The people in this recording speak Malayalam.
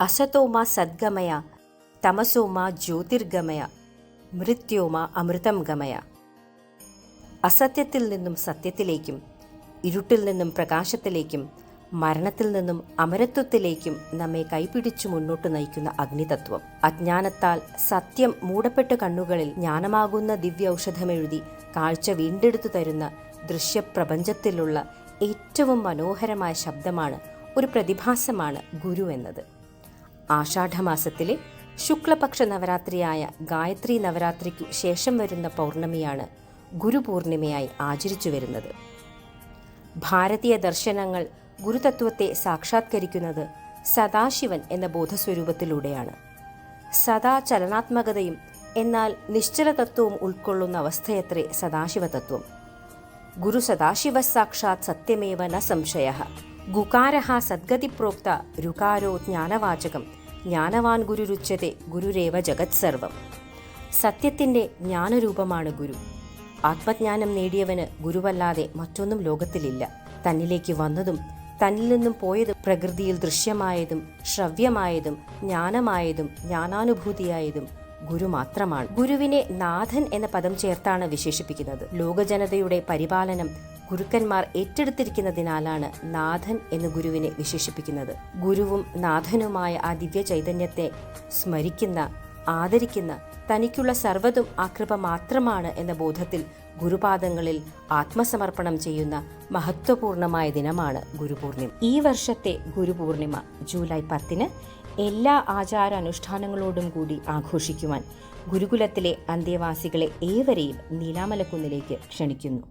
അസതോമ സദ്ഗമയ തമസോമ ജ്യോതിർഗമയ മൃത്യോമ അമൃതം ഗമയ. അസത്യത്തിൽ നിന്നും സത്യത്തിലേക്കും ഇരുട്ടിൽ നിന്നും പ്രകാശത്തിലേക്കും മരണത്തിൽ നിന്നും അമരത്വത്തിലേക്കും നമ്മെ കൈപിടിച്ചു മുന്നോട്ട് നയിക്കുന്ന അഗ്നിതത്വം. അജ്ഞാനത്താൽ സത്യം മൂടപ്പെട്ട കണ്ണുകളിൽ ജ്ഞാനമാകുന്ന ദിവ്യ ഔഷധമെഴുതി കാഴ്ച വീണ്ടെടുത്തു തരുന്ന ദൃശ്യപ്രപഞ്ചത്തിലുള്ള ഏറ്റവും മനോഹരമായ ശബ്ദമാണ് ഒരു പ്രതിഭാസമാണ് ഗുരു എന്നത്. ആഷാഢമാസത്തിലെ ശുക്ലപക്ഷ നവരാത്രിയായ ഗായത്രി നവരാത്രിക്കു ശേഷം വരുന്ന പൗർണമിയാണ് ഗുരുപൂർണിമയായി ആചരിച്ചു വരുന്നത്. ഭാരതീയ ദർശനങ്ങൾ ഗുരുതത്വത്തെ സാക്ഷാത്കരിക്കുന്നത് സദാശിവൻ എന്ന ബോധസ്വരൂപത്തിലൂടെയാണ്. സദാ ചലനാത്മകതയും എന്നാൽ നിശ്ചല തത്വവും ഉൾക്കൊള്ളുന്ന അവസ്ഥയത്രേ സദാശിവതത്വം. ഗുരു സദാശിവ സാക്ഷാത് സത്യമേവ ന സംശയ. ഗുകാരഹ സദ്ഗതി പ്രോക്ത രുകാരോ ജ്ഞാനവാചകം ജ്ഞാനവാൻ ഗുരുരുച്ചതെ ഗുരുരേവ ജഗത് സർവം. സത്യത്തിന്റെ ജ്ഞാനരൂപമാണ് ഗുരു. ആത്മജ്ഞാനം നേടിയവന് ഗുരുവല്ലാതെ മറ്റൊന്നും ലോകത്തിലില്ല. തന്നിലേക്ക് വന്നതും തന്നിൽ നിന്നും പോയതും പ്രകൃതിയിൽ ദൃശ്യമായതും ശ്രവ്യമായതും ജ്ഞാനമായതും ജ്ഞാനാനുഭൂതിയായതും ഗുരു മാത്രമാണ്. ഗുരുവിനെ നാഥൻ എന്ന പദം ചേർത്താണ് വിശേഷിപ്പിക്കുന്നത്. ലോകജനതയുടെ പരിപാലനം ഗുരുക്കന്മാർ ഏറ്റെടുത്തിരിക്കുന്നതിനാലാണ് നാഥൻ എന്ന് ഗുരുവിനെ വിശേഷിപ്പിക്കുന്നത്. ഗുരുവും നാഥനുമായ ആ ദിവ്യ ചൈതന്യത്തെ സ്മരിക്കുന്ന ആദരിക്കുന്ന തനിക്കുള്ള സർവതും ആ കൃപ മാത്രമാണ് എന്ന ബോധത്തിൽ ഗുരുപാദങ്ങളിൽ ആത്മസമർപ്പണം ചെയ്യുന്ന മഹത്വപൂർണമായ ദിനമാണ് ഗുരുപൂർണിമ. ഈ വർഷത്തെ ഗുരുപൂർണിമ ജൂലൈ പത്തിന് എല്ലാ ആചാരാനുഷ്ഠാനങ്ങളോടും കൂടി ആഘോഷിക്കുവാൻ ഗുരുകുലത്തിലെ അന്തേവാസികളെ ഏവരെയും നീലാമലക്കുന്നിലേക്ക് ക്ഷണിക്കുന്നു.